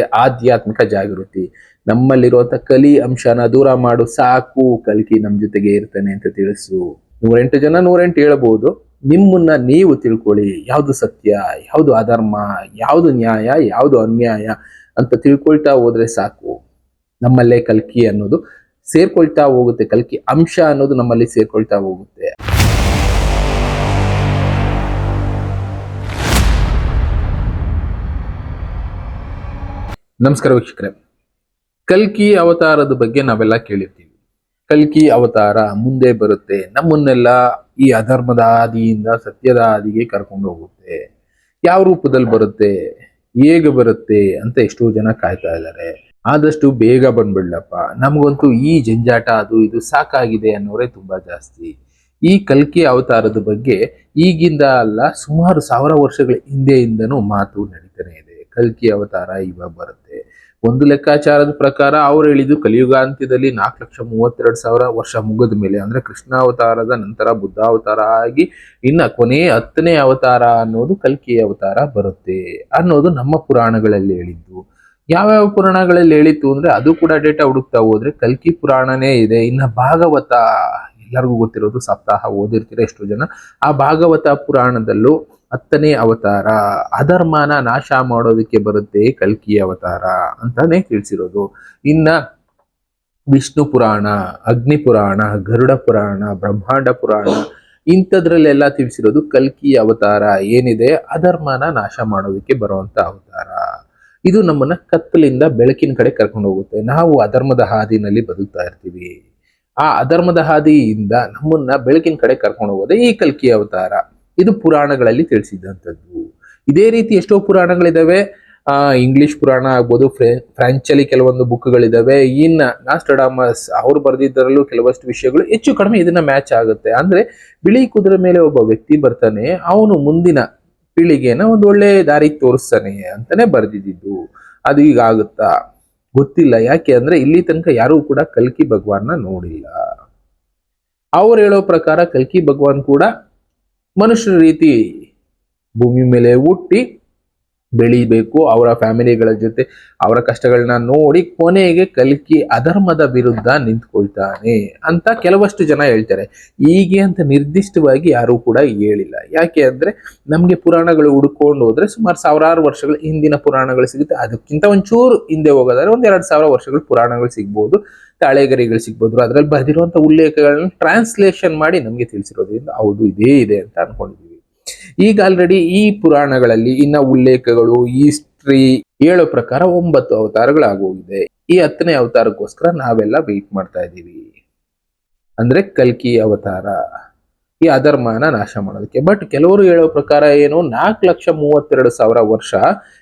ಆಧ್ಯಾತ್ಮಿಕ ಜಾಗೃತಿ. ನಮ್ಮಲ್ಲಿರುವಂತ ಕಲಿ ಅಂಶನ ದೂರ ಮಾಡು, ಸಾಕು ಕಲ್ಕಿ ನಮ್ ಜೊತೆಗೆ ಇರ್ತಾನೆ ಅಂತ ತಿಳಿಸು. ನೂರೆಂಟು ಜನ ನೂರೆಂಟು ಹೇಳ್ಬೋದು. ನಿಮ್ಮನ್ನ ನೀವು ತಿಳ್ಕೊಳ್ಳಿ. ಯಾವುದು ಸತ್ಯ, ಯಾವುದು ಅಧರ್ಮ, ಯಾವುದು ನ್ಯಾಯ, ಯಾವುದು ಅನ್ಯಾಯ ಅಂತ ತಿಳ್ಕೊಳ್ತಾ ಹೋದ್ರೆ ಸಾಕು. ನಮ್ಮಲ್ಲೇ ಕಲ್ಕಿ ಅನ್ನೋದು ಸೇರ್ಕೊಳ್ತಾ ಹೋಗುತ್ತೆ. ಕಲ್ಕಿ ಅಂಶ ಅನ್ನೋದು ನಮ್ಮಲ್ಲಿ ಸೇರ್ಕೊಳ್ತಾ ಹೋಗುತ್ತೆ. ನಮಸ್ಕಾರ ವೀಕ್ಷಕರೇ. ಕಲ್ಕಿ ಅವತಾರದ ಬಗ್ಗೆ ನಾವೆಲ್ಲ ಕೇಳಿರ್ತೀವಿ. ಕಲ್ಕಿ ಅವತಾರ ಮುಂದೆ ಬರುತ್ತೆ. ನಮ್ಮನ್ನೆಲ್ಲ ಈ ಅಧರ್ಮದ ಆದಿಯಿಂದ ಸತ್ಯದ ಆದಿಗೆ ಕರ್ಕೊಂಡು ಹೋಗುತ್ತೆ. ಯಾವ ರೂಪದಲ್ಲಿ ಬರುತ್ತೆ? ಹೇಗೆ ಬರುತ್ತೆ ಅಂತ ಎಷ್ಟೋ ಜನ ಕಾಯ್ತಾ ಇದ್ದಾರೆ. ಆದಷ್ಟು ಬೇಗ ಬಂದ್ಬಿಡ್ಲಪ್ಪ. ನಮಗಂತೂ ಈ ಜಂಜಾಟ ಅದು ಇದು ಸಾಕಾಗಿದೆ ಅನ್ನೋರೇ ತುಂಬಾ ಜಾಸ್ತಿ. ಈ ಕಲ್ಕಿ ಅವತಾರದ ಬಗ್ಗೆ ಈಗಿಂದ ಅಲ್ಲ ಸುಮಾರು ಸಾವಿರ ವರ್ಷಗಳ ಹಿಂದೆಯಿಂದನೂ ಮಾತು ನಡೀತಾನೆ ಇದೆ. ಕಲ್ಕಿ ಅವತಾರ ಇವಾಗ ಬರುತ್ತೆ. ಒಂದು ಲೆಕ್ಕಾಚಾರದ ಪ್ರಕಾರ ಅವ್ರು ಹೇಳಿದ್ದು ಕಲಿಯುಗಾಂತ್ಯದಲ್ಲಿ ನಾಲ್ಕು ಲಕ್ಷ ಮೂವತ್ತೆರಡು ಸಾವಿರ ವರ್ಷ ಮುಗಿದ ಮೇಲೆ, ಅಂದ್ರೆ ಕೃಷ್ಣ ಅವತಾರದ ನಂತರ ಬುದ್ಧ ಅವತಾರ ಆಗಿ ಇನ್ನ ಕೊನೆಯ ಹತ್ತನೇ ಅವತಾರ ಅನ್ನೋದು ಕಲ್ಕಿ ಅವತಾರ ಬರುತ್ತೆ ಅನ್ನೋದು ನಮ್ಮ ಪುರಾಣಗಳಲ್ಲಿ ಹೇಳಿದ್ದು. ಯಾವ್ಯಾವ ಪುರಾಣಗಳಲ್ಲಿ ಹೇಳಿತ್ತು ಅಂದ್ರೆ ಅದು ಕೂಡ ಡೇಟಾ ಹುಡುಕ್ತಾ ಹೋದ್ರೆ ಕಲ್ಕಿ ಪುರಾಣನೇ ಇದೆ. ಇನ್ನ ಭಾಗವತ ಎಲ್ಲರಿಗೂ ಗೊತ್ತಿರೋದು ಸಪ್ತಾಹ ಓದಿರ್ತೀರ ಎಷ್ಟೋ ಜನ? ಆ ಭಾಗವತ ಪುರಾಣದಲ್ಲೂ ಹತ್ತನೇ ಅವತಾರ. ಅಧರ್ಮನ ನಾಶ ಮಾಡೋದಕ್ಕೆ ಬರುತ್ತೆ ಕಲ್ಕಿ ಅವತಾರ ಅಂತಾನೆ ತಿಳಿಸಿರೋದು. ಇನ್ನ ವಿಷ್ಣು ಪುರಾಣ, ಅಗ್ನಿ ಪುರಾಣ, ಗರುಡ ಪುರಾಣ, ಬ್ರಹ್ಮಾಂಡ ಪುರಾಣ ಇಂಥದ್ರಲ್ಲೆಲ್ಲ ತಿಳಿಸಿರೋದು ಕಲ್ಕಿ ಅವತಾರ. ಏನಿದೆ? ಅಧರ್ಮನ ನಾಶ ಮಾಡೋದಕ್ಕೆ ಬರುವಂತ ಅವತಾರ. ಇದು ನಮ್ಮನ್ನ ಕತ್ತಲಿಂದ ಬೆಳಕಿನ ಕಡೆ ಕರ್ಕೊಂಡು ಹೋಗುತ್ತೆ. ನಾವು ಅಧರ್ಮದ ಹಾದಿನಲ್ಲಿ ಬದುಕ್ತಾ ಇರ್ತೀವಿ. ಆ ಅಧರ್ಮದ ಹಾದಿಯಿಂದ ನಮ್ಮನ್ನ ಬೆಳಕಿನ ಕಡೆ ಕರ್ಕೊಂಡು ಹೋಗೋದೇ ಈ ಕಲ್ಕಿ ಅವತಾರ. ಇದು ಪುರಾಣಗಳಲ್ಲಿ ತಿಳಿಸಿದಂಥದ್ದು. ಇದೇ ರೀತಿ ಎಷ್ಟೋ ಪುರಾಣಗಳಿದಾವೆ. ಇಂಗ್ಲಿಷ್ ಪುರಾಣ ಆಗ್ಬೋದು, ಫ್ರೆ, ಫ್ರೆಂಚಲ್ಲಿ ಕೆಲವೊಂದು ಬುಕ್ಗಳಿದಾವೆ. ಇನ್ನ ನಾಸ್ಟಡಾಮಸ್ ಅವ್ರು ಬರೆದಿದ್ದರಲ್ಲೂ ಕೆಲವಷ್ಟು ವಿಷಯಗಳು ಹೆಚ್ಚು ಕಡಿಮೆ ಇದನ್ನ ಮ್ಯಾಚ್ ಆಗುತ್ತೆ. ಅಂದ್ರೆ ಬಿಳಿ ಕುದುರೆ ಮೇಲೆ ಒಬ್ಬ ವ್ಯಕ್ತಿ ಬರ್ತಾನೆ, ಅವನು ಮುಂದಿನ ಪೀಳಿಗೆನ ಒಂದು ಒಳ್ಳೆ ದಾರಿ ತೋರಿಸ್ತಾನೆ ಅಂತಾನೆ ಬರೆದಿದ್ದು. ಅದು ಈಗ ಆಗುತ್ತಾ? ಗೊತ್ತಿಲ್ಲ. ಯಾಕೆ ಅಂದ್ರೆ ಇಲ್ಲಿ ತನಕ ಯಾರೂ ಕೂಡ ಕಲ್ಕಿ ಭಗವಾನ್ನ ನೋಡಿಲ್ಲ. ಅವ್ರು ಹೇಳೋ ಪ್ರಕಾರ ಕಲ್ಕಿ ಭಗವಾನ್ ಕೂಡ ಮನುಷ್ಯರ ರೀತಿ ಭೂಮಿ ಮೇಲೆ ಹುಟ್ಟಿ ಬೆಳಿಬೇಕು, ಅವರ ಫ್ಯಾಮಿಲಿಗಳ ಜೊತೆ ಅವರ ಕಷ್ಟಗಳನ್ನ ನೋಡಿ ಕೊನೆಗೆ ಕಲ್ಕಿ ಅಧರ್ಮದ ವಿರುದ್ಧ ನಿಂತ್ಕೊಳ್ತಾನೆ ಅಂತ ಕೆಲವಷ್ಟು ಜನ ಹೇಳ್ತಾರೆ. ಹೀಗೆ ಅಂತ ನಿರ್ದಿಷ್ಟವಾಗಿ ಯಾರೂ ಕೂಡ ಹೇಳಿಲ್ಲ. ಯಾಕೆ ಅಂದ್ರೆ ನಮ್ಗೆ ಪುರಾಣಗಳು ಹುಡ್ಕೊಂಡು ಹೋದ್ರೆ ಸುಮಾರು ಸಾವಿರಾರು ವರ್ಷಗಳ ಹಿಂದಿನ ಪುರಾಣಗಳು ಸಿಗುತ್ತೆ. ಅದಕ್ಕಿಂತ ಒಂಚೂರು ಹಿಂದೆ ಹೋಗೋದಾದ್ರೆ ಒಂದ್ ಎರಡು ಸಾವಿರ ವರ್ಷಗಳ ಪುರಾಣಗಳು ಸಿಗ್ಬೋದು. ತಾಳೆಗರಿಗಳು ಸಿಗ್ಬೋದು, ಅದ್ರಲ್ಲಿ ಬರೆದಿರುವಂತ ಉಲ್ಲೇಖಗಳನ್ನ ಟ್ರಾನ್ಸ್ಲೇಷನ್ ಮಾಡಿ ನಮಗೆ ತಿಳಿಸಿರೋದ್ರಿಂದ ಹೌದು, ಇದೇ ಇದೆ ಅಂತ ಅನ್ಕೊಂಡಿದ್ದೀವಿ ಈಗ ಆಲ್ರೆಡಿ ಈ ಪುರಾಣಗಳಲ್ಲಿ ಇನ್ನ ಉಲ್ಲೇಖಗಳು ಹಿಸ್ಟ್ರಿ ಹೇಳೋ ಪ್ರಕಾರ ಒಂಬತ್ತು ಅವತಾರಗಳಾಗೋಗಿದೆ ಈ ಹತ್ತನೇ ಅವತಾರಕ್ಕೋಸ್ಕರ ನಾವೆಲ್ಲ ವೆಯ್ಟ್ ಮಾಡ್ತಾ ಇದ್ದೀವಿ. ಅಂದ್ರೆ ಕಲ್ಕಿ ಅವತಾರ, ಈ ಅಧರ್ಮನ ನಾಶ ಮಾಡೋದಕ್ಕೆ. ಬಟ್ ಕೆಲವರು ಹೇಳೋ ಪ್ರಕಾರ ಏನು, ನಾಲ್ಕು ಲಕ್ಷ ಮೂವತ್ತೆರಡು ಸಾವಿರ ವರ್ಷ,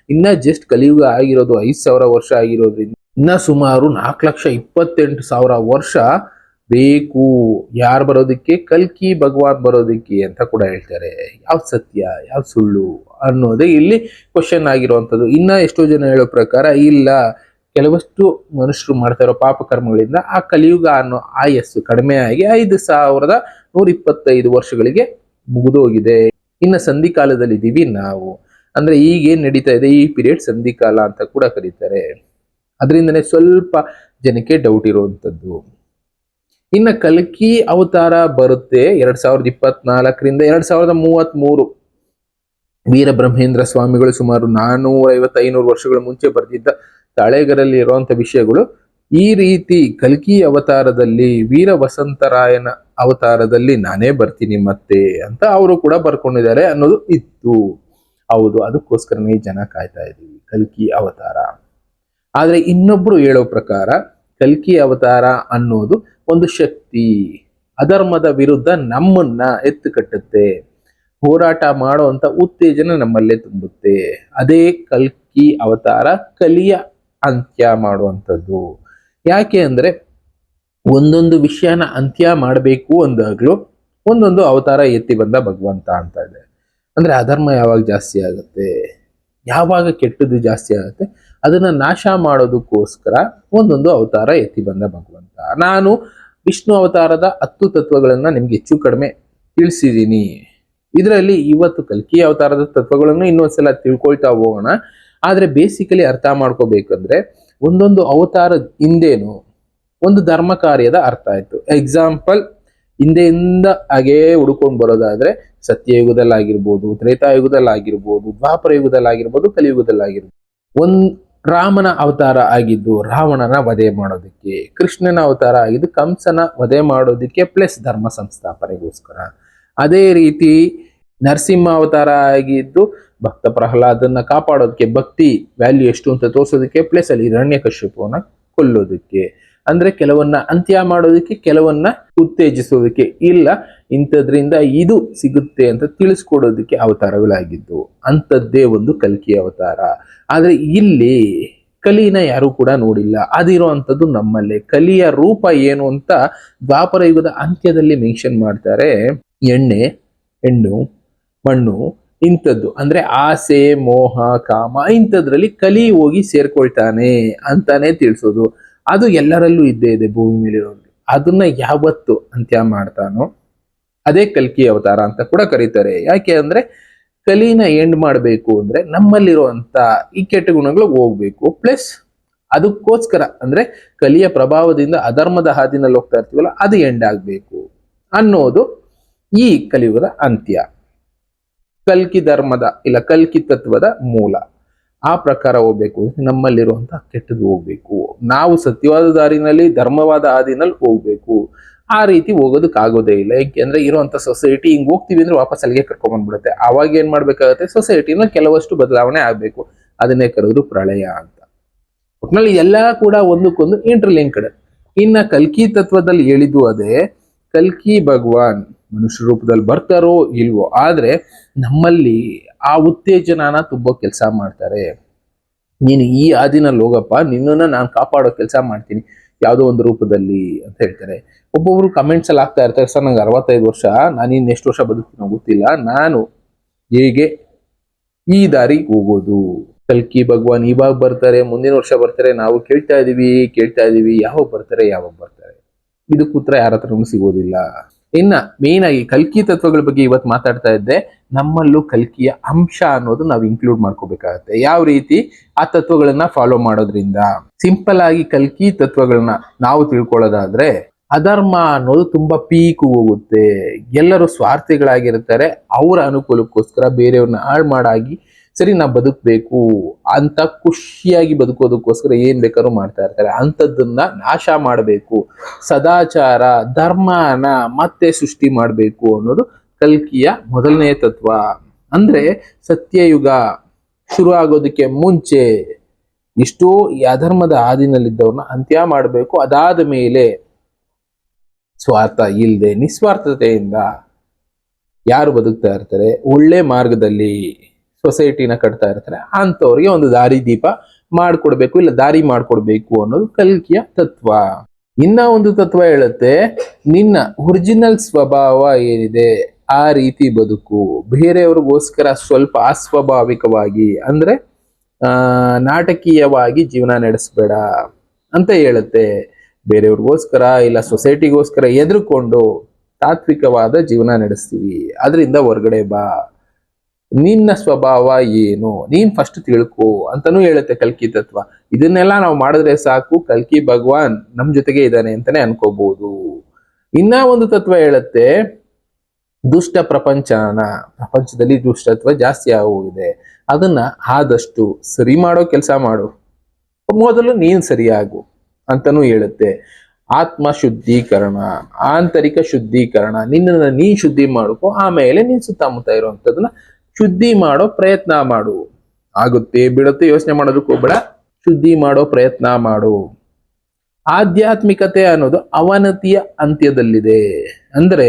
ಇನ್ನ ಜಸ್ಟ್ ಕಲಿಯುಗ ಆಗಿರೋದು ಐದು ಸಾವಿರ ವರ್ಷ ಆಗಿರೋದ್ರಿಂದ ಇನ್ನ ಸುಮಾರು ನಾಲ್ಕು ಲಕ್ಷ ಇಪ್ಪತ್ತೆಂಟು ಸಾವಿರ ವರ್ಷ ಬೇಕು. ಯಾರು ಬರೋದಕ್ಕೆ? ಕಲ್ಕಿ ಭಗವಾನ್ ಬರೋದಕ್ಕೆ ಅಂತ ಕೂಡ ಹೇಳ್ತಾರೆ. ಯಾವ ಸತ್ಯ, ಯಾವ ಸುಳ್ಳು ಅನ್ನೋದೇ ಇಲ್ಲಿ ಕ್ವಶನ್ ಆಗಿರುವಂಥದ್ದು. ಇನ್ನ ಎಷ್ಟೋ ಜನ ಹೇಳೋ ಪ್ರಕಾರ ಇಲ್ಲ. ಕೆಲವಷ್ಟು ಮನುಷ್ಯರು ಮಾಡ್ತಾ ಇರೋ ಪಾಪ ಕರ್ಮಗಳಿಂದ ಆ ಕಲಿಯುಗ ಅನ್ನೋ ಆಯಸ್ಸು ಕಡಿಮೆ ಆಗಿ ಐದು ಸಾವಿರದ ನೂರ ಇಪ್ಪತ್ತೈದು ವರ್ಷಗಳಿಗೆ ಮುಗಿದೋಗಿದೆ. ಇನ್ನ ಸಂಧಿಕಾಲದಲ್ಲಿ ಇದ್ದೀವಿ ನಾವು. ಅಂದ್ರೆ ಈಗೇನು ನಡೀತಾ ಇದೆ? ಈ ಪೀರಿಯಡ್ ಸಂಧಿಕಾಲ ಅಂತ ಕೂಡ ಕರೀತಾರೆ. ಅದರಿಂದನೇ ಸ್ವಲ್ಪ ಜನಕ್ಕೆ ಡೌಟ್ ಇರುವಂಥದ್ದು ಇನ್ನ ಕಲ್ಕಿ ಅವತಾರ ಬರುತ್ತೆ ಎರಡ್ ಸಾವಿರದ ಇಪ್ಪತ್ನಾಲ್ಕರಿಂದ ಎರಡ್ ಸಾವಿರದ ಮೂವತ್ತ್ ಮೂರು ವೀರಬ್ರಹ್ಮೇಂದ್ರ ಸ್ವಾಮಿಗಳು ಸುಮಾರು ನಾನೂರ ಐವತ್ತು ಐನೂರು ವರ್ಷಗಳ ಮುಂಚೆ ಬರೆದಿದ್ದ ತಾಳೆಗರಲ್ಲಿ ಇರುವಂಥ ವಿಷಯಗಳು, ಈ ರೀತಿ ಕಲ್ಕಿ ಅವತಾರದಲ್ಲಿ ವೀರ ವಸಂತರಾಯನ ಅವತಾರದಲ್ಲಿ ನಾನೇ ಬರ್ತೀನಿ ಮತ್ತೆ ಅಂತ ಅವರು ಕೂಡ ಬರ್ಕೊಂಡಿದ್ದಾರೆ ಅನ್ನೋದು ಇತ್ತು. ಹೌದು, ಅದಕ್ಕೋಸ್ಕರನೇ ಜನ ಕಾಯ್ತಾ ಇದ್ದೀವಿ ಕಲ್ಕಿ ಅವತಾರ. ಆದ್ರೆ ಇನ್ನೊಬ್ರು ಹೇಳೋ ಪ್ರಕಾರ ಕಲ್ಕಿ ಅವತಾರ ಅನ್ನೋದು ಒಂದು ಶಕ್ತಿ. ಅಧರ್ಮದ ವಿರುದ್ಧ ನಮ್ಮನ್ನ ಎತ್ತು ಕಟ್ಟುತ್ತೆ. ಹೋರಾಟ ಮಾಡುವಂತ ಉತ್ತೇಜನ ನಮ್ಮಲ್ಲೇ ತುಂಬುತ್ತೆ. ಅದೇ ಕಲ್ಕಿ ಅವತಾರ ಕಲಿಯ ಅಂತ್ಯ ಮಾಡುವಂಥದ್ದು. ಯಾಕೆ ಅಂದ್ರೆ ಒಂದೊಂದು ವಿಷಯನ ಅಂತ್ಯ ಮಾಡಬೇಕು ಅಂದಾಗ್ಲೂ ಒಂದೊಂದು ಅವತಾರ ಎತ್ತಿ ಬಂದ ಭಗವಂತ ಅಂತ ಇದೆ. ಅಂದ್ರೆ ಅಧರ್ಮ ಯಾವಾಗ ಜಾಸ್ತಿ ಆಗುತ್ತೆ? ಯಾವಾಗ ಕೆಟ್ಟದ್ದು ಜಾಸ್ತಿ ಆಗುತ್ತೆ? ಅದನ್ನ ನಾಶ ಮಾಡೋದಕ್ಕೋಸ್ಕರ ಒಂದೊಂದು ಅವತಾರ ಎತ್ತಿ ಬಂದ ಭಗವಂತ. ನಾನು ವಿಷ್ಣು ಅವತಾರದ ಹತ್ತು ತತ್ವಗಳನ್ನ ನಿಮ್ಗೆ ಹೆಚ್ಚು ಕಡಿಮೆ ತಿಳಿಸಿದ್ದೀನಿ ಇದರಲ್ಲಿ ಇವತ್ತು ಕಲ್ಕಿ ಅವತಾರದ ತತ್ವಗಳನ್ನು ಇನ್ನೊಂದ್ಸಲ ತಿಳ್ಕೊಳ್ತಾ ಹೋಗೋಣ. ಆದ್ರೆ ಬೇಸಿಕಲಿ ಅರ್ಥ ಮಾಡ್ಕೋಬೇಕಂದ್ರೆ ಒಂದೊಂದು ಅವತಾರದ ಹಿಂದೇನು ಒಂದು ಧರ್ಮ ಕಾರ್ಯದ ಅರ್ಥ ಆಯ್ತು. ಎಕ್ಸಾಂಪಲ್ ಹಿಂದೆಯಿಂದ ಹಾಗೇ ಹುಡ್ಕೊಂಡು ಬರೋದಾದ್ರೆ ಸತ್ಯಯುಗದಲ್ಲಾಗಿರ್ಬೋದು, ತ್ರೇತಾಯುಗದಲ್ಲಾಗಿರ್ಬೋದು, ದ್ವಾಪರ ಯುಗದಲ್ಲಾಗಿರ್ಬೋದು, ಕಲಿಯುಗದಲ್ಲಾಗಿರ್ಬೋದು. ಒಂದ್ ರಾಮನ ಅವತಾರ ಆಗಿದ್ದು ರಾವಣನ ವಧೆ ಮಾಡೋದಕ್ಕೆ, ಕೃಷ್ಣನ ಅವತಾರ ಆಗಿದ್ದು ಕಂಸನ ವಧೆ ಮಾಡೋದಕ್ಕೆ ಪ್ಲಸ್ ಧರ್ಮ ಸಂಸ್ಥಾಪನೆಗೋಸ್ಕರ. ಅದೇ ರೀತಿ ನರಸಿಂಹ ಅವತಾರ ಆಗಿದ್ದು ಭಕ್ತ ಪ್ರಹ್ಲಾದನ್ನ ಕಾಪಾಡೋದಕ್ಕೆ ಭಕ್ತಿ ವ್ಯಾಲ್ಯೂ ಎಷ್ಟು ಅಂತ ತೋರಿಸೋದಕ್ಕೆ ಪ್ಲಸ್ ಅಲ್ಲಿ ಹಿರಣ್ಯಕಶ್ಯಪವನ್ನ ಕೊಲ್ಲೋದಕ್ಕೆ. ಅಂದ್ರೆ ಕೆಲವನ್ನ ಅಂತ್ಯ ಮಾಡೋದಕ್ಕೆ, ಕೆಲವನ್ನ ಉತ್ತೇಜಿಸೋದಕ್ಕೆ ಇಲ್ಲ, ಇಂಥದ್ರಿಂದ ಇದು ಸಿಗುತ್ತೆ ಅಂತ ತಿಳಿಸ್ಕೊಡೋದಕ್ಕೆ ಅವತಾರಗಳಾಗಿದ್ದು. ಅಂಥದ್ದೇ ಒಂದು ಕಲ್ಕಿ ಅವತಾರ. ಆದ್ರೆ ಇಲ್ಲಿ ಕಲಿನ ಯಾರು ಕೂಡ ನೋಡಿಲ್ಲ. ಅದಿರುವಂಥದ್ದು ನಮ್ಮಲ್ಲೇ. ಕಲಿಯ ರೂಪ ಏನು ಅಂತ ದ್ವಾಪರ ಯುಗದ ಅಂತ್ಯದಲ್ಲಿ ಮೆನ್ಷನ್ ಮಾಡ್ತಾರೆ. ಎಣ್ಣೆ, ಹೆಣ್ಣು, ಮಣ್ಣು, ಇಂಥದ್ದು. ಅಂದ್ರೆ ಆಸೆ, ಮೋಹ, ಕಾಮ, ಇಂಥದ್ರಲ್ಲಿ ಕಲಿ ಹೋಗಿ ಸೇರ್ಕೊಳ್ತಾನೆ ಅಂತಾನೆ ತಿಳಿಸೋದು. ಅದು ಎಲ್ಲರಲ್ಲೂ ಇದ್ದೇ ಇದೆ ಭೂಮಿ ಮೇಲಿರೋದು. ಅದನ್ನ ಯಾವತ್ತು ಅಂತ್ಯ ಮಾಡ್ತಾನೋ ಅದೇ ಕಲ್ಕಿ ಅವತಾರ ಅಂತ ಕೂಡ ಕರೀತಾರೆ. ಯಾಕೆ ಅಂದ್ರೆ ಕಲಿನ ಎಂಡ್ ಮಾಡಬೇಕು ಅಂದ್ರೆ ನಮ್ಮಲ್ಲಿರುವಂತ ಈ ಕೆಟ್ಟ ಗುಣಗಳು ಹೋಗ್ಬೇಕು. ಪ್ಲಸ್ ಅದಕ್ಕೋಸ್ಕರ ಅಂದ್ರೆ ಕಲಿಯ ಪ್ರಭಾವದಿಂದ ಅಧರ್ಮದ ಹಾದಿನಲ್ಲಿ ಹೋಗ್ತಾ ಇರ್ತೀವಲ್ಲ, ಅದು ಎಂಡ್ ಆಗ್ಬೇಕು ಅನ್ನೋದು ಈ ಕಲಿಯುಗದ ಅಂತ್ಯ. ಕಲ್ಕಿ ಧರ್ಮದ ಇಲ್ಲ ಕಲ್ಕಿ ತತ್ವದ ಮೂಲ. ಆ ಪ್ರಕಾರ ಹೋಗ್ಬೇಕು. ನಮ್ಮಲ್ಲಿರುವಂತಹ ಕೆಟ್ಟದ್ದು ಹೋಗ್ಬೇಕು. ನಾವು ಸತ್ಯವಾದ ದಾರಿನಲ್ಲಿ, ಧರ್ಮವಾದ ಹಾದಿನಲ್ಲಿ ಹೋಗ್ಬೇಕು. ಆ ರೀತಿ ಹೋಗೋದಕ್ಕಾಗೋದೇ ಇಲ್ಲ. ಯಾಕೆಂದ್ರೆ ಇರುವಂತ ಸೊಸೈಟಿ ಹಿಂಗ್ ಹೋಗ್ತೀವಿ ಅಂದ್ರೆ ವಾಪಸ್ ಅಲ್ಲಿಗೆ ಕರ್ಕೊಂಡ್ ಬಂದ್ಬಿಡುತ್ತೆ. ಅವಾಗ ಏನ್ ಮಾಡ್ಬೇಕಾಗತ್ತೆ? ಸೊಸೈಟಿನ ಕೆಲವಷ್ಟು ಬದಲಾವಣೆ ಆಗ್ಬೇಕು. ಅದನ್ನೇ ಕರೆದು ಪ್ರಳಯ ಅಂತ. ಒಟ್ನಲ್ಲಿ ಎಲ್ಲ ಕೂಡ ಒಂದಕ್ಕೊಂದು ಇಂಟರ್ಲಿಂಕ್ಡ್ ಇನ್ನ ಕಲ್ಕಿ ತತ್ವದಲ್ಲಿ ಹೇಳಿದ್ದು ಅದೇ, ಕಲ್ಕಿ ಭಗವಾನ್ ಮನುಷ್ಯ ರೂಪದಲ್ಲಿ ಬರ್ತಾರೋ ಇಲ್ವೋ, ಆದ್ರೆ ನಮ್ಮಲ್ಲಿ ಆ ಉತ್ತೇಜನಾನ ತುಂಬೋ ಕೆಲಸ ಮಾಡ್ತಾರೆ. ನೀನು ಈ ಹಾದಿನಲ್ಲಿ ಹೋಗಪ್ಪ ನಿನ್ನನ್ನು ನಾನು ಕಾಪಾಡೋ ಕೆಲಸ ಮಾಡ್ತೀನಿ. ಯಾವುದೋ ಒಂದು ರೂಪದಲ್ಲಿ ಅಂತ ಹೇಳ್ತಾರೆ. ಒಬ್ಬೊಬ್ರು ಕಮೆಂಟ್ಸ್ ಅಲ್ಲಿ ಆಗ್ತಾ ಇರ್ತಾರೆ, ಸರ್, ನಂಗೆ ಅರವತ್ತೈದು ವರ್ಷ, ನಾನು ಇನ್ನು ಎಷ್ಟು ವರ್ಷ ಬದುಕ್ತೀನೋ ಗೊತ್ತಿಲ್ಲ. ನಾನು ಹೇಗೆ ಈ ದಾರಿ ಹೋಗೋದು? ಕಲ್ಕಿ ಭಗವಾನ್ ಇವಾಗ ಬರ್ತಾರೆ, ಮುಂದಿನ ವರ್ಷ ಬರ್ತಾರೆ, ನಾವು ಕೇಳ್ತಾ ಇದೀವಿ ಕೇಳ್ತಾ ಇದೀವಿ, ಯಾವಾಗ ಬರ್ತಾರೆ ಯಾವಾಗ ಬರ್ತಾರೆ? ಇದು ಉತ್ತರ ಯಾರ ಹತ್ರನೂ ಸಿಗೋದಿಲ್ಲ. ಇನ್ನ ಮೇನ್ ಆಗಿ ಕಲ್ಕಿ ತತ್ವಗಳ ಬಗ್ಗೆ ಇವತ್ತು ಮಾತಾಡ್ತಾ ಇದ್ದೆ. ನಮ್ಮಲ್ಲೂ ಕಲ್ಕಿಯ ಅಂಶ ಅನ್ನೋದು ನಾವು ಇನ್ಕ್ಲೂಡ್ ಮಾಡ್ಕೋಬೇಕಾಗತ್ತೆ. ಯಾವ ರೀತಿ ಆ ತತ್ವಗಳನ್ನ ಫಾಲೋ ಮಾಡೋದ್ರಿಂದ? ಸಿಂಪಲ್ ಆಗಿ ಕಲ್ಕಿ ತತ್ವಗಳನ್ನ ನಾವು ತಿಳ್ಕೊಳ್ಳೋದಾದ್ರೆ, ಅಧರ್ಮ ಅನ್ನೋದು ತುಂಬಾ ಪೀಕು ಹೋಗುತ್ತೆ. ಎಲ್ಲರೂ ಸ್ವಾರ್ಥಿಗಳಾಗಿರ್ತಾರೆ. ಅವರ ಅನುಕೂಲಕ್ಕೋಸ್ಕರ ಬೇರೆಯವ್ರನ್ನ ಹಾಳು ಮಾಡಾಗಿ ಸರಿ, ನಾ ಬದುಕಬೇಕು. ಅಂತ ಖುಷಿಯಾಗಿ ಬದುಕೋದಕ್ಕೋಸ್ಕರ ಏನ್ ಬೇಕಾದ್ರೂ ಮಾಡ್ತಾ ಇರ್ತಾರೆ. ಅಂಥದ್ದನ್ನ ನಾಶ ಮಾಡಬೇಕು. ಸದಾಚಾರ, ಧರ್ಮನ ಮತ್ತೆ ಸೃಷ್ಟಿ ಮಾಡಬೇಕು ಅನ್ನೋದು ಕಲ್ಕಿಯ ಮೊದಲನೇ ತತ್ವ. ಅಂದ್ರೆ ಸತ್ಯಯುಗ ಶುರು ಆಗೋದಕ್ಕೆ ಮುಂಚೆ ಎಷ್ಟೋ ಈ ಅಧರ್ಮದ ಹಾದಿನಲ್ಲಿದ್ದವ್ರನ್ನ ಅಂತ್ಯ ಮಾಡಬೇಕು. ಅದಾದ ಮೇಲೆ ಸ್ವಾರ್ಥ ಇಲ್ಲದೆ ನಿಸ್ವಾರ್ಥತೆಯಿಂದ ಯಾರು ಬದುಕ್ತಾ ಇರ್ತಾರೆ? ಒಳ್ಳೆ ಮಾರ್ಗದಲ್ಲಿ ಸೊಸೈಟಿನ ಕಟ್ತಾ ಇರ್ತಾರೆ. ಅಂಥವ್ರಿಗೆ ಒಂದು ದಾರಿ ದೀಪ ಮಾಡ್ಕೊಡ್ಬೇಕು ಇಲ್ಲ ದಾರಿ ಮಾಡ್ಕೊಡ್ಬೇಕು ಅನ್ನೋದು ಕಲ್ಕಿಯ ತತ್ವ. ಇನ್ನ ಒಂದು ತತ್ವ ಹೇಳುತ್ತೆ, ನಿನ್ನ ಒರಿಜಿನಲ್ ಸ್ವಭಾವ ಏನಿದೆ? ಆ ರೀತಿ ಬದುಕು. ಬೇರೆಯವ್ರಿಗೋಸ್ಕರ ಸ್ವಲ್ಪ ಅಸ್ವಾಭಾವಿಕವಾಗಿ, ಅಂದ್ರೆ, ಆ, ನಾಟಕೀಯವಾಗಿ ಜೀವನ ನಡೆಸಬೇಡ ಅಂತ ಹೇಳುತ್ತೆ. ಬೇರೆಯವ್ರಿಗೋಸ್ಕರ ಇಲ್ಲ ಸೊಸೈಟಿಗೋಸ್ಕರ ಎದುರುಕೊಂಡು ತಾತ್ವಿಕವಾದ ಜೀವನ ನಡೆಸ್ತೀವಿ. ಅದರಿಂದ ಹೊರಗಡೆ ಬಾ. ನಿನ್ನ ಸ್ವಭಾವ ಏನು? ನೀನ್ ಫಸ್ಟ್ ತಿಳ್ಕೊ ಅಂತಾನೂ ಹೇಳುತ್ತೆ ಕಲ್ಕಿ ತತ್ವ. ಇದನ್ನೆಲ್ಲ ನಾವು ಮಾಡಿದ್ರೆ ಸಾಕು, ಕಲ್ಕಿ ಭಗವಾನ್ ನಮ್ ಜೊತೆಗೆ ಇದ್ದಾನೆ ಅಂತಾನೆ ಅನ್ಕೋಬಹುದು ಇನ್ನ ಒಂದು ತತ್ವ ಹೇಳುತ್ತೆ, ದುಷ್ಟ ಪ್ರಪಂಚನ. ಪ್ರಪಂಚದಲ್ಲಿ ದುಷ್ಟತ್ವ ಜಾಸ್ತಿ ಆಗೋಗಿದೆ. ಅದನ್ನ ಆದಷ್ಟು ಸರಿ ಮಾಡೋ ಕೆಲಸ ಮಾಡು. ಮೊದಲು ನೀನ್ ಸರಿಯಾಗು ಅಂತಾನೂ ಹೇಳುತ್ತೆ. ಆತ್ಮ ಶುದ್ಧೀಕರಣ ಆಂತರಿಕ ಶುದ್ಧೀಕರಣ. ನಿನ್ನ ನೀನ್ ಶುದ್ಧಿ ಮಾಡ್ಕೊ, ಆಮೇಲೆ ನೀನ್ ಸುತ್ತಮುತ್ತ ಇರುವಂತದನ್ನ ಶುದ್ಧಿ ಮಾಡೋ ಪ್ರಯತ್ನ ಮಾಡು. ಆಗುತ್ತೆ ಬಿಡುತ್ತೆ ಯೋಚನೆ ಮಾಡೋದಕ್ಕೂ ಬೇಡ ಶುದ್ಧಿ ಮಾಡೋ ಪ್ರಯತ್ನ ಮಾಡು. ಆಧ್ಯಾತ್ಮಿಕತೆ ಅನ್ನೋದು ಅವನತಿಯ ಅಂತ್ಯದಲ್ಲಿದೆ. ಅಂದ್ರೆ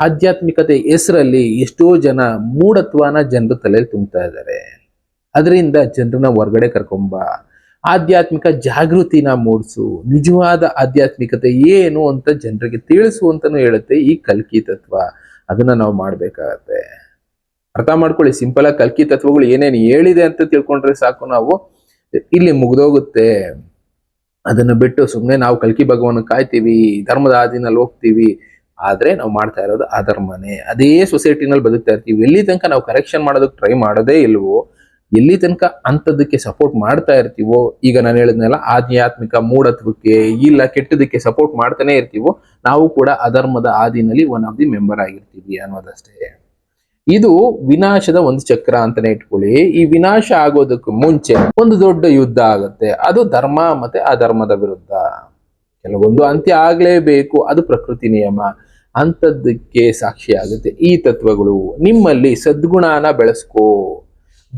ಆಧ್ಯಾತ್ಮಿಕತೆ ಹೆಸರಲ್ಲಿ ಎಷ್ಟೋ ಜನ ಮೂಢತ್ವನ ಜನರ ತಲೆಯಲ್ಲಿ ತುಂಬ್ತಾ ಇದ್ದಾರೆ. ಅದರಿಂದ ಜನರನ್ನ ಹೊರಗಡೆ ಕರ್ಕೊಂಬ. ಆಧ್ಯಾತ್ಮಿಕ ಜಾಗೃತಿನ ಮೂಡಿಸು. ನಿಜವಾದ ಆಧ್ಯಾತ್ಮಿಕತೆ ಏನು ಅಂತ ಜನರಿಗೆ ತಿಳಿಸು ಅಂತಾನು ಹೇಳುತ್ತೆ ಈ ಕಲ್ಕಿ ತತ್ವ. ಅದನ್ನ ನಾವು ಮಾಡ್ಬೇಕಾಗತ್ತೆ. ಅರ್ಥ ಮಾಡ್ಕೊಳ್ಳಿ ಸಿಂಪಲ್ ಆಗಿ ಕಲ್ಕಿ ತತ್ವಗಳು ಏನೇನು ಹೇಳಿದೆ ಅಂತ ತಿಳ್ಕೊಂಡ್ರೆ ಸಾಕು ನಾವು. ಇಲ್ಲಿ ಮುಗ್ದೋಗುತ್ತೆ. ಅದನ್ನು ಬಿಟ್ಟು ಸುಮ್ಮನೆ ನಾವು ಕಲ್ಕಿ ಭಗವನ್ ಕಾಯ್ತೀವಿ, ಧರ್ಮದ ಆದಿನಲ್ಲಿ ಹೋಗ್ತೀವಿ. ಆದ್ರೆ ನಾವು ಮಾಡ್ತಾ ಇರೋದು ಅಧರ್ಮನೇ. ಅದೇ ಸೊಸೈಟಿನಲ್ಲಿ ಬದುಕ್ತಾ ಇರ್ತೀವಿ. ಎಲ್ಲಿ ತನಕ ನಾವು ಕರೆಕ್ಷನ್ ಮಾಡೋದಕ್ಕೆ ಟ್ರೈ ಮಾಡೋದೇ ಇಲ್ವೋ, ಎಲ್ಲಿ ತನಕ ಅಂಥದ್ದಕ್ಕೆ ಸಪೋರ್ಟ್ ಮಾಡ್ತಾ ಇರ್ತೀವೋ, ಈಗ ನಾನು ಹೇಳಿದ್ನೆಲ್ಲ, ಆಧ್ಯಾತ್ಮಿಕ ಮೂಢತ್ವಕ್ಕೆ, ಇಲ್ಲ ಕೆಟ್ಟದಕ್ಕೆ ಸಪೋರ್ಟ್ ಮಾಡ್ತಾನೆ ಇರ್ತೀವೋ, ನಾವು ಕೂಡ ಅಧರ್ಮದ ಆದಿನಲ್ಲಿ ಒನ್ ಆಫ್ ದಿ ಮೆಂಬರ್ ಆಗಿರ್ತೀವಿ ಅನ್ನೋದಷ್ಟೇ. ಇದು ವಿನಾಶದ ಒಂದು ಚಕ್ರ ಅಂತಾನೆ ಇಟ್ಕೊಳ್ಳಿ. ಈ ವಿನಾಶ ಆಗೋದಕ್ಕೆ ಮುಂಚೆ ಒಂದು ದೊಡ್ಡ ಯುದ್ಧ ಆಗುತ್ತೆ. ಅದು ಧರ್ಮ ಮತ್ತೆ ಅಧರ್ಮದ ವಿರುದ್ಧ. ಕೆಲವೊಂದು ಅಂತ್ಯ ಆಗ್ಲೇಬೇಕು. ಅದು ಪ್ರಕೃತಿ ನಿಯಮ. ಅಂಥದ್ದಕ್ಕೆ ಸಾಕ್ಷಿ ಆಗುತ್ತೆ ಈ ತತ್ವಗಳು. ನಿಮ್ಮಲ್ಲಿ ಸದ್ಗುಣನ ಬೆಳೆಸ್ಕೋ.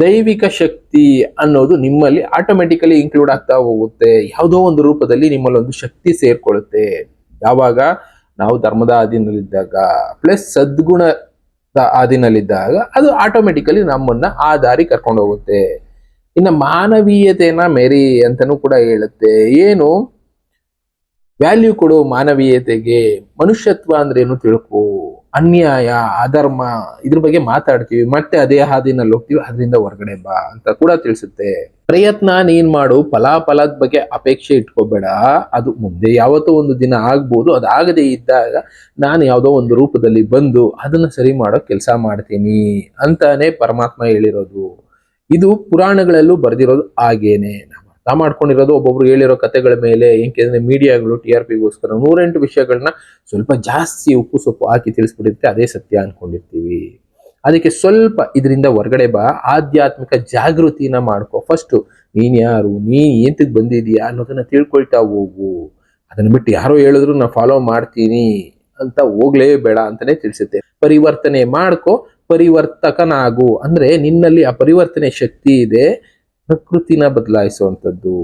ದೈವಿಕ ಶಕ್ತಿ ಅನ್ನೋದು ನಿಮ್ಮಲ್ಲಿ ಆಟೋಮೆಟಿಕಲಿ ಇನ್ಕ್ಲೂಡ್ ಆಗ್ತಾ ಹೋಗುತ್ತೆ. ಯಾವುದೋ ಒಂದು ರೂಪದಲ್ಲಿ ನಿಮ್ಮಲ್ಲಿ ಒಂದು ಶಕ್ತಿ ಸೇರ್ಕೊಳ್ಳುತ್ತೆ. ಯಾವಾಗ? ನಾವು ಧರ್ಮದ ಆದಿನಲ್ಲಿದ್ದಾಗ ಪ್ಲಸ್ ಸದ್ಗುಣದ ಆದಿನಲ್ಲಿದ್ದಾಗ ಅದು ಆಟೋಮೆಟಿಕಲಿ ನಮ್ಮನ್ನ ಆ ದಾರಿ ಕರ್ಕೊಂಡು ಹೋಗುತ್ತೆ. ಇನ್ನು ಮಾನವೀಯತೆನ ಮೇರಿ ಅಂತಾನೂ ಕೂಡ ಹೇಳುತ್ತೆ. ಏನು? ವ್ಯಾಲ್ಯೂ ಕೊಡು ಮಾನವೀಯತೆಗೆ. ಮನುಷ್ಯತ್ವ ಅಂದ್ರೆ ಏನು ತಿಳ್ಕೊ? ಅನ್ಯಾಯ, ಅಧರ್ಮ ಇದ್ರ ಬಗ್ಗೆ ಮಾತಾಡ್ತೀವಿ, ಮತ್ತೆ ಅದೇ ಹಾದಿನಲ್ಲಿ ಹೋಗ್ತೀವಿ, ಅದರಿಂದ ಹೊರಗಡೆ ಬಾ ಅಂತ ಕೂಡ ತಿಳಿಸುತ್ತೆ. ಪ್ರಯತ್ನ ನೀನ್ ಮಾಡು, ಫಲಾಫಲದ ಬಗ್ಗೆ ಅಪೇಕ್ಷೆ ಇಟ್ಕೋಬೇಡ, ಅದು ಮುಂದೆ ಯಾವತ್ತೋ ಒಂದು ದಿನ ಆಗ್ಬೋದು ಅದಾಗದೇ ಇದ್ದಾಗ ನಾನು ಯಾವುದೋ ಒಂದು ರೂಪದಲ್ಲಿ ಬಂದು ಅದನ್ನ ಸರಿ ಮಾಡೋ ಕೆಲಸ ಮಾಡ್ತೀನಿ ಅಂತಾನೆ ಪರಮಾತ್ಮ ಹೇಳಿರೋದು. ಇದು ಪುರಾಣಗಳಲ್ಲೂ ಬರೆದಿರೋದು ಹಾಗೇನೆ. ನಾವು ಮಾಡ್ಕೊಂಡಿರೋದು ಒಬ್ಬೊಬ್ರು ಹೇಳಿರೋ ಕಥೆಗಳ ಮೇಲೆ ಏಕೆಂದ್ರೆ ಮೀಡಿಯಾಗಳು, ಟಿ ಆರ್ ಪಿಗೋಸ್ಕರ ನೂರೆಂಟು ವಿಷಯಗಳನ್ನ ಸ್ವಲ್ಪ ಜಾಸ್ತಿ ಉಪ್ಪು ಸೊಪ್ಪು ಹಾಕಿ ತಿಳಿಸ್ಬಿಟ್ಟಿರ್ತೀವಿ ಅದೇ ಸತ್ಯ ಅನ್ಕೊಂಡಿರ್ತೀವಿ. ಅದಕ್ಕೆ ಸ್ವಲ್ಪ ಇದರಿಂದ ಹೊರಗಡೆ ಬಾ, ಆಧ್ಯಾತ್ಮಿಕ ಜಾಗೃತಿನ ಮಾಡ್ಕೋ. ಫಸ್ಟ್ ನೀನ್ ಯಾರು, ನೀನ್ ಎಂತಕ್ಕೆ ಬಂದಿದೀಯಾ ಅನ್ನೋದನ್ನ ತಿಳ್ಕೊಳ್ತಾ ಹೋಗು. ಅದನ್ನ ಬಿಟ್ಟು ಯಾರೋ ಹೇಳಿದ್ರು ನಾ ಫಾಲೋ ಮಾಡ್ತೀನಿ ಅಂತ ಹೋಗ್ಲೇಬೇಡ ಅಂತಾನೆ ತಿಳಿಸುತ್ತೆ. ಪರಿವರ್ತನೆ ಮಾಡ್ಕೊ, ಪರಿವರ್ತಕನಾಗು. ಅಂದ್ರೆ ನಿನ್ನಲ್ಲಿ ಆ ಪರಿವರ್ತನೆ ಶಕ್ತಿ ಇದೆ ಪ್ರಕೃತಿನ ಬದಲಾಯಿಸುವಂಥದ್ದು,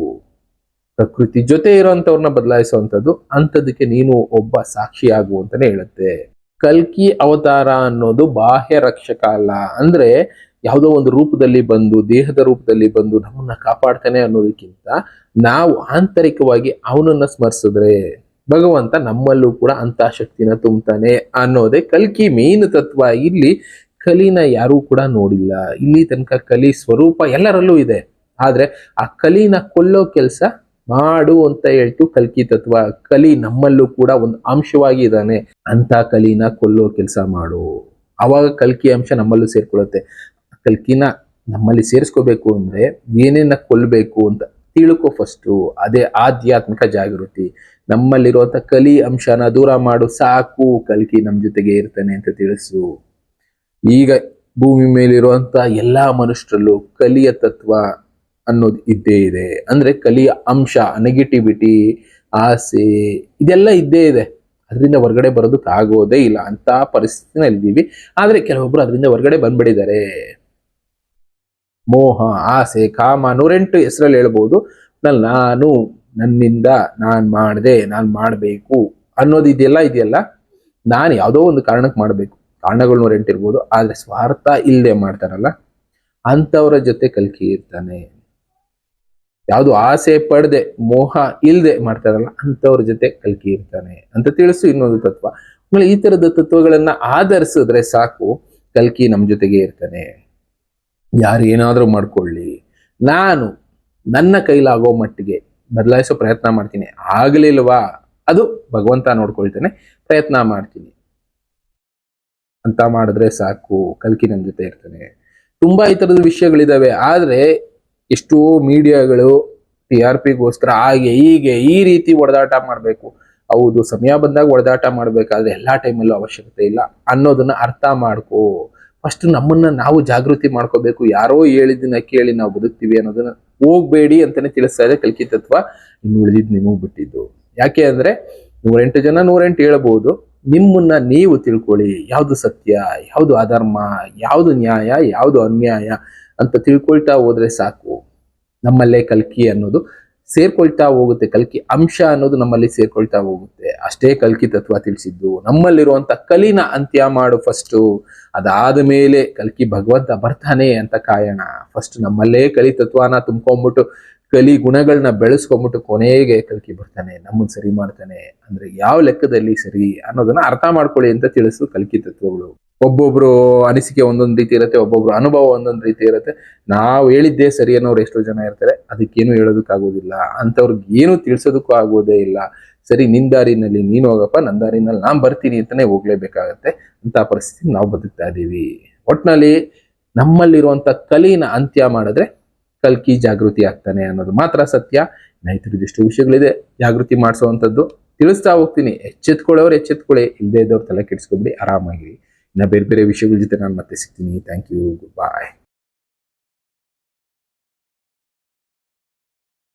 ಪ್ರಕೃತಿ ಜೊತೆ ಇರೋಂಥವ್ರನ್ನ ಬದಲಾಯಿಸುವಂಥದ್ದು ಅಂಥದಕ್ಕೆ ನೀನು ಒಬ್ಬ ಸಾಕ್ಷಿ ಆಗು ಅಂತಾನೆ ಹೇಳುತ್ತೆ. ಕಲ್ಕಿ ಅವತಾರ ಅನ್ನೋದು ಬಾಹ್ಯ ರಕ್ಷಕ ಅಲ್ಲ. ಅಂದ್ರೆ ಯಾವುದೋ ಒಂದು ರೂಪದಲ್ಲಿ ಬಂದು, ದೇಹದ ರೂಪದಲ್ಲಿ ಬಂದು ನಮ್ಮನ್ನ ಕಾಪಾಡ್ತಾನೆ ಅನ್ನೋದಕ್ಕಿಂತ ನಾವು ಆಂತರಿಕವಾಗಿ ಅವನನ್ನ ಸ್ಮರಿಸಿದ್ರೆ ಭಗವಂತ ನಮ್ಮಲ್ಲೂ ಕೂಡ ಅಂತ ಶಕ್ತಿನ ತುಂಬ್ತಾನೆ ಅನ್ನೋದೇ ಕಲ್ಕಿ ಮೇನ್ ತತ್ವ. ಇಲ್ಲಿ ಕಲಿನ ಯಾರೂ ಕೂಡ ನೋಡಿಲ್ಲ. ಇಲ್ಲಿ ತನಕ ಕಲಿ ಸ್ವರೂಪ ಎಲ್ಲರಲ್ಲೂ ಇದೆ. ಆದ್ರೆ ಆ ಕಲಿನ ಕೊಲ್ಲೋ ಕೆಲಸ ಮಾಡು ಅಂತ ಹೇಳ್ತು ಕಲ್ಕಿ ತತ್ವ. ಕಲಿ ನಮ್ಮಲ್ಲೂ ಕೂಡ ಒಂದು ಅಂಶವಾಗಿ ಇದ್ದಾನೆ ಅಂತ ಕಲಿನ ಕೊಲ್ಲೋ ಕೆಲಸ ಮಾಡು. ಅವಾಗ ಕಲ್ಕಿ ಅಂಶ ನಮ್ಮಲ್ಲೂ ಸೇರ್ಕೊಳ್ಳುತ್ತೆ. ಕಲ್ಕಿನ ನಮ್ಮಲ್ಲಿ ಸೇರಿಸ್ಕೋಬೇಕು ಅಂದ್ರೆ ಏನೇನ ಕೊಲ್ಲಬೇಕು ಅಂತ ತಿಳ್ಕೊ ಫಸ್ಟು ಅದೇ ಆಧ್ಯಾತ್ಮಿಕ ಜಾಗೃತಿ. ನಮ್ಮಲ್ಲಿರುವಂತ ಕಲಿ ಅಂಶನ ದೂರ ಮಾಡು. ಸಾಕು ಕಲ್ಕಿ ನಮ್ಮ ಜೊತೆಗೆ ಇರ್ತಾನೆ ಅಂತ ತಿಳಿಸು. ಈಗ ಭೂಮಿ ಮೇಲಿರುವಂತ ಎಲ್ಲಾ ಮನುಷ್ಯರಲ್ಲೂ ಕಲಿಯ ತತ್ವ ಅನ್ನೋದು ಇದ್ದೇ ಇದೆ. ಅಂದ್ರೆ ಕಲಿಯ ಅಂಶ ನೆಗೆಟಿವಿಟಿ ಆಸೆ, ಇದೆಲ್ಲ ಇದ್ದೇ ಇದೆ. ಅದರಿಂದ ಹೊರಗಡೆ ಬರೋದಕ್ಕೆ ಆಗೋದೇ ಇಲ್ಲ. ಅಂತ ಪರಿಸ್ಥಿತಿನಲ್ಲಿ ಇದ್ದೀವಿ. ಆದ್ರೆ ಕೆಲವೊಬ್ರು ಅದರಿಂದ ಹೊರಗಡೆ ಬಂದ್ಬಿಟ್ಟಿದ್ದಾರೆ. ಮೋಹ, ಆಸೆ, ಕಾಮ ನೂರೆಂಟು ಹೆಸರಲ್ಲಿ ಹೇಳ್ಬೋದು. ನಾನು ನನ್ನಿಂದ ನಾನು ಮಾಡಿದೆ, ನಾನು ಮಾಡಬೇಕು ಅನ್ನೋದು ಇದೆಲ್ಲ ಇದೆಯಲ್ಲ? ನಾನು ಯಾವುದೋ ಒಂದು ಕಾರಣಕ್ಕೆ ಮಾಡಬೇಕು. ಕಾರಣಗಳು ನೂರೆಂಟು ಇರ್ಬೋದು ಆದರೆ ಸ್ವಾರ್ಥ ಇಲ್ಲದೆ ಮಾಡ್ತಾರಲ್ಲ? ಅಂಥವ್ರ ಜೊತೆ ಕಲ್ಕಿ ಇರ್ತಾನೆ. ಯಾವುದು ಆಸೆ ಪಡದೆ, ಮೋಹ ಇಲ್ಲದೆ ಮಾಡ್ತಾರಲ್ಲ, ಅಂಥವ್ರ ಜೊತೆ ಕಲ್ಕಿ ಇರ್ತಾನೆ ಅಂತ ತಿಳಿಸು ಇನ್ನೊಂದು ತತ್ವ. ಆಮೇಲೆ ಈ ತರದ ತತ್ವಗಳನ್ನ ಆಧರಿಸಿದ್ರೆ ಸಾಕು, ಕಲ್ಕಿ ನಮ್ ಜೊತೆಗೆ ಇರ್ತಾನೆ. ಯಾರು ಏನಾದ್ರೂ ಮಾಡ್ಕೊಳ್ಳಿ. ನಾನು ನನ್ನ ಕೈಲಾಗೋ ಮಟ್ಟಿಗೆ ಬದಲಾಯಿಸೋ ಪ್ರಯತ್ನ ಮಾಡ್ತೀನಿ. ಆಗ್ಲಿಲ್ವಾ? ಅದು ಭಗವಂತ ನೋಡ್ಕೊಳ್ತಾನೆ, ಪ್ರಯತ್ನ ಮಾಡ್ತೀನಿ. ಅಂತ ಮಾಡಿದ್ರೆ ಸಾಕು, ಕಲ್ಕಿ ನಮ್ ಜೊತೆ ಇರ್ತಾನೆ. ತುಂಬಾ ಈ ತರದ ವಿಷಯಗಳಿದಾವೆ. ಆದ್ರೆ ಎಷ್ಟೋ ಮೀಡಿಯಾಗಳು ಟಿ ಆರ್ ಪಿಗೋಸ್ಕರ ಹಾಗೆ ಹೀಗೆ ಈ ರೀತಿ ಹೊಡೆದಾಟ ಮಾಡಬೇಕು. ಹೌದು, ಸಮಯ ಬಂದಾಗ ಹೊಡೆದಾಟ ಮಾಡಬೇಕಾದ್ರೆ ಎಲ್ಲ ಟೈಮಲ್ಲೂ ಅವಶ್ಯಕತೆ ಇಲ್ಲ ಅನ್ನೋದನ್ನ ಅರ್ಥ ಮಾಡ್ಕೋ. ಫಸ್ಟ್ ನಮ್ಮನ್ನ ನಾವು ಜಾಗೃತಿ ಮಾಡ್ಕೋಬೇಕು. ಯಾರೋ ಹೇಳಿದ್ದನ್ನ ಕೇಳಿ ನಾವು ಬದುಕ್ತೀವಿ ಅನ್ನೋದನ್ನ ಹೋಗ್ಬೇಡಿ ಅಂತಾನೆ ತಿಳಿಸ್ತಾ ಇದೆ ಕಲ್ಕಿ ತತ್ವ. ಇನ್ನು ಉಳಿದಿದ್ದು ನಿಮಗ್ ಬಿಟ್ಟಿದ್ದು. ಯಾಕೆ ಅಂದ್ರೆ ನೂರೆಂಟು ಜನ ನೂರೆಂಟು ಹೇಳಬಹುದು ನಿಮ್ಮನ್ನ ನೀವು ತಿಳ್ಕೊಳ್ಳಿ. ಯಾವುದು ಸತ್ಯ? ಯಾವುದು ಅಧರ್ಮ? ಯಾವುದು ನ್ಯಾಯ? ಯಾವುದು ಅನ್ಯಾಯ? ಅಂತ ತಿಳ್ಕೊಳ್ತಾ ಹೋದ್ರೆ ಸಾಕು. ನಮ್ಮಲ್ಲೇ ಕಲ್ಕಿ ಅನ್ನೋದು. ಸೇರ್ಕೊಳ್ತಾ ಹೋಗುತ್ತೆ ಕಲ್ಕಿ ಅಂಶ ಅನ್ನೋದು ನಮ್ಮಲ್ಲಿ ಸೇರ್ಕೊಳ್ತಾ ಹೋಗುತ್ತೆ. ಅಷ್ಟೇ ಕಲ್ಕಿ ತತ್ವ ತಿಳಿಸಿದ್ದು. ನಮ್ಮಲ್ಲಿರುವಂತ ಕಲಿನ ಅಂತ್ಯ ಮಾಡು ಫಸ್ಟು ಅದಾದ ಮೇಲೆ ಕಲ್ಕಿ ಭಗವಂತ ಬರ್ತಾನೆ ಅಂತ ಕಾಯೋಣ ಫಸ್ಟ್ ನಮ್ಮಲ್ಲೇ ಕಲಿ ತತ್ವನ ತುಂಬ್ಕೊಂಡ್ಬಿಟ್ಟು, ಕಲಿ ಗುಣಗಳನ್ನ ಬೆಳೆಸ್ಕೊಂಡ್ಬಿಟ್ಟು ಕೊನೆಗೆ ಕಲ್ಕಿ ಬರ್ತಾನೆ ನಮ್ಮನ್ನು ಸರಿ ಮಾಡ್ತಾನೆ. ಅಂದ್ರೆ ಯಾವ ಲೆಕ್ಕದಲ್ಲಿ ಸರಿ ಅನ್ನೋದನ್ನ ಅರ್ಥ ಮಾಡ್ಕೊಳ್ಳಿ ಅಂತ ತಿಳಿಸು ಕಲ್ಕಿ ತತ್ವಗಳು. ಒಬ್ಬೊಬ್ರು ಅನಿಸಿಕೆ ಒಂದೊಂದು ರೀತಿ ಇರುತ್ತೆ, ಒಬ್ಬೊಬ್ರು ಅನುಭವ ಒಂದೊಂದು ರೀತಿ ಇರುತ್ತೆ. ನಾವು ಹೇಳಿದ್ದೆ ಸರಿ ಅನ್ನೋರು ಎಷ್ಟೋ ಜನ ಇರ್ತಾರೆ, ಅದಕ್ಕೇನು ಹೇಳೋದಕ್ಕಾಗೋದಿಲ್ಲ. ಅಂಥವ್ರಿಗೆ ಏನು ತಿಳಿಸೋದಕ್ಕೂ ಆಗೋದೇ ಇಲ್ಲ. ಸರಿ, ನಿನ್ ದಾರಿನಲ್ಲಿ, ನೀನು ಹೋಗಪ್ಪ ನನ್ನ ದಾರಿನಲ್ಲಿ, ನಾನು ಬರ್ತೀನಿ ಅಂತಲೇ ಹೋಗ್ಲೇಬೇಕಾಗತ್ತೆ. ಅಂತ ಪರಿಸ್ಥಿತಿ ನಾವು ಬದುಕ್ತಾ ಇದ್ದೀವಿ. ಒಟ್ಟಿನಲ್ಲಿ ನಮ್ಮಲ್ಲಿರುವಂಥ ಕಲಿನ ಅಂತ್ಯ ಮಾಡಿದ್ರೆ ಕಲ್ಕಿ ಜಾಗೃತಿ ಆಗ್ತಾನೆ ಅನ್ನೋದು ಮಾತ್ರ ಸತ್ಯ. ನೈತರಿದಿಷ್ಟು ವಿಷಯಗಳಿದೆ. ಜಾಗೃತಿ ಮಾಡಿಸೋವಂಥದ್ದು ತಿಳಿಸ್ತಾ ಹೋಗ್ತೀನಿ. ಎಚ್ಚೆತ್ಕೊಳ್ಳೋರು ಎಚ್ಚೆತ್ಕೊಳ್ಳಿ. ಇಲ್ಲದೇ ಇದ್ದವ್ರು ತಲೆ ಕೆಡಿಸ್ಕೊಬಿಡಿ. ಆರಾಮಾಗಿರಿ. ನಾನು ಬೇರೆ ಬೇರೆ ವಿಷಯ ಜೊತೆ ನಾನು ಮತ್ತೆ ಸಿಗ್ತೀನಿ ಥ್ಯಾಂಕ್ ಯು ಗುಡ್ ಬಾಯ್